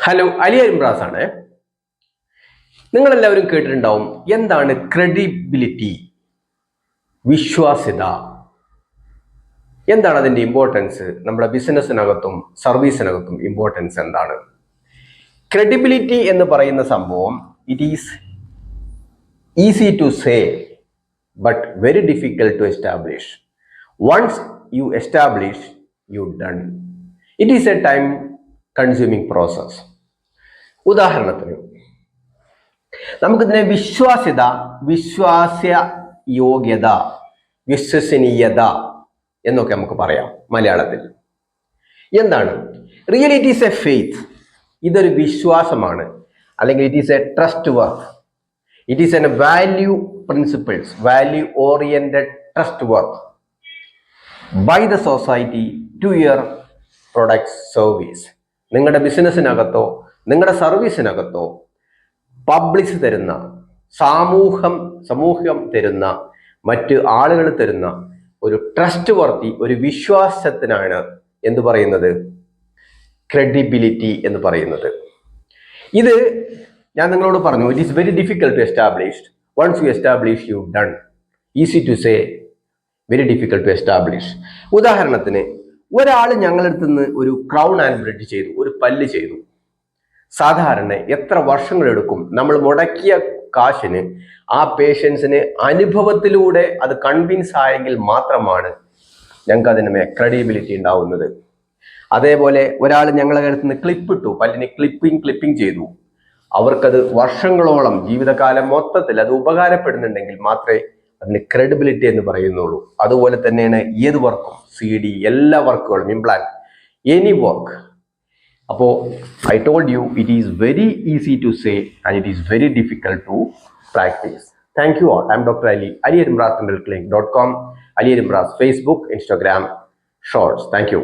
Hello അലിയ ഇംബ്രാസ് ആണ് നിങ്ങളെല്ലാവരും കേട്ടിട്ടുണ്ടാവും എന്താണ് ക്രെഡിബിലിറ്റി വിശ്വാസ്യത. എന്താണ് അതിന്റെ ഇമ്പോർട്ടൻസ് നമ്മുടെ ബിസിനസ്സിനകത്തും സർവീസിനകത്തും ഇമ്പോർട്ടൻസ് എന്താണ്? ക്രെഡിബിലിറ്റി എന്ന് പറയുന്ന സംഭവം it is easy to say but very difficult to establish once you establish you done it is a time consuming process ഉദാഹരണത്തിന് നമുക്കിതിനെ വിശ്വാസ്യത വിശ്വാസ്യ യോഗ്യത വിശ്വസനീയത എന്നൊക്കെ നമുക്ക് പറയാം മലയാളത്തിൽ. എന്താണ്? Real it is a faith ഇതൊരു വിശ്വാസമാണ്. അല്ലെങ്കിൽ it is a trust work it is an value principles value oriented trust work by the society to your product service നിങ്ങളുടെ ബിസിനസ്സിനകത്തോ നിങ്ങളുടെ സർവീസിനകത്തോ പബ്ലിഷ് തരുന്ന സമൂഹം സമൂഹം തരുന്ന മറ്റ് ആളുകൾ തരുന്ന ഒരു ട്രസ്റ്റ് വർത്തി ഒരു വിശ്വാസത്തിനാണ് എന്ത് പറയുന്നത്. ക്രെഡിബിലിറ്റി എന്ന് പറയുന്നത്. ഇത് ഞാൻ നിങ്ങളോട് പറഞ്ഞു it is very difficult to establish once you establish you done easy to say very difficult to establish ഉദാഹരണത്തിന് ഒരാൾ ഞങ്ങളടുത്ത് നിന്ന് ഒരു ക്രൗൺ ആൻഡ് ബ്രിഡ്ജ് ചെയ്തു ഒരു പല്ല് ചെയ്തു. സാധാരണ എത്ര വർഷങ്ങളെടുക്കും? നമ്മൾ മുടക്കിയ കാശിന് ആ പേഷ്യൻസിന് അനുഭവത്തിലൂടെ അത് കൺവിൻസ് ആയെങ്കിൽ മാത്രമാണ് ഞങ്ങൾക്ക് അതിന് ക്രെഡിബിലിറ്റി ഉണ്ടാവുന്നത്. അതേപോലെ ഒരാൾ ഞങ്ങളെ അടുത്ത് നിന്ന് ക്ലിപ്പ് ഇട്ടു. പല്ലിന് ക്ലിപ്പിംഗ് ക്ലിപ്പിംഗ് ചെയ്തു. അവർക്കത് വർഷങ്ങളോളം ജീവിതകാലം മൊത്തത്തിൽ അത് ഉപകാരപ്പെടുന്നുണ്ടെങ്കിൽ മാത്രമേ അതിന് ക്രെഡിബിലിറ്റി എന്ന് പറയുന്നുള്ളൂ. അതുപോലെ തന്നെയാണ് ഏത് വർക്കും സി ഡി എല്ലാ വർക്കുകളും ഇംപ്ലാന്റ് എനി വർക്ക് അപ്പോൾ I told you it is very easy to say and it is very difficult to practise thank you all I'm doctor Ali Ali Erumras clinic dot com Ali Erumras Facebook Instagram shorts thank you